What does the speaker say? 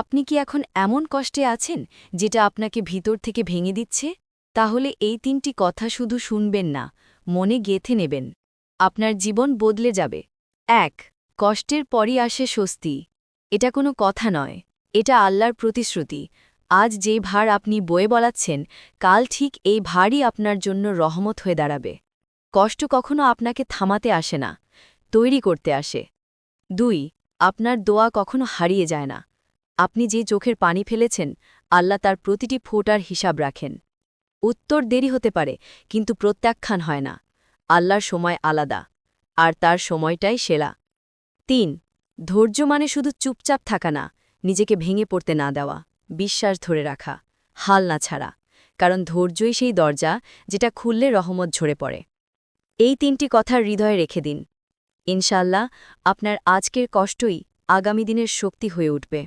আপনি কি এখন এমন কষ্টে আছেন যেটা আপনাকে ভিতর থেকে ভেঙে দিচ্ছে? তাহলে এই তিনটি কথা শুধু শুনবেন না, মনে গেথে নেবেন। আপনার জীবন বদলে যাবে। এক, কষ্টের পরই আসে স্বস্তি। এটা কোনো কথা নয়। এটা আল্লাহর প্রতিশ্রুতি। আজ যে ভার আপনি বয়ে বলাচ্ছেন, কাল ঠিক এই ভারই আপনার জন্য রহমত হয়ে দাঁড়াবে। কষ্ট কখনো আপনাকে থামাতে আসে না, তৈরি করতে আসে। দুই, আপনার দোয়া কখনো হারিয়ে যায় না। আপনি যে চোখের পানি ফেলেছেন, আল্লাহ তার প্রতিটি ফোটার হিসাব রাখেন। উত্তর দেরি হতে পারে, কিন্তু প্রত্যাখ্যান হয় না। আল্লাহর সময় আলাদা, আর তার সময়টাই সেরা। তিন, ধৈর্য মানে শুধু চুপচাপ থাকা না, নিজেকে ভেঙে পড়তে না দেওয়া, বিশ্বাস ধরে রাখা, হাল না ছাড়া, কারণ ধৈর্যই সেই দরজা যেটা খুললে রহমত ঝরে পড়ে। এই তিনটি কথার হৃদয়ে রেখে দিন। ইনশাল্লাহ আপনার আজকের কষ্টই আগামী দিনের শক্তি হয়ে উঠবে।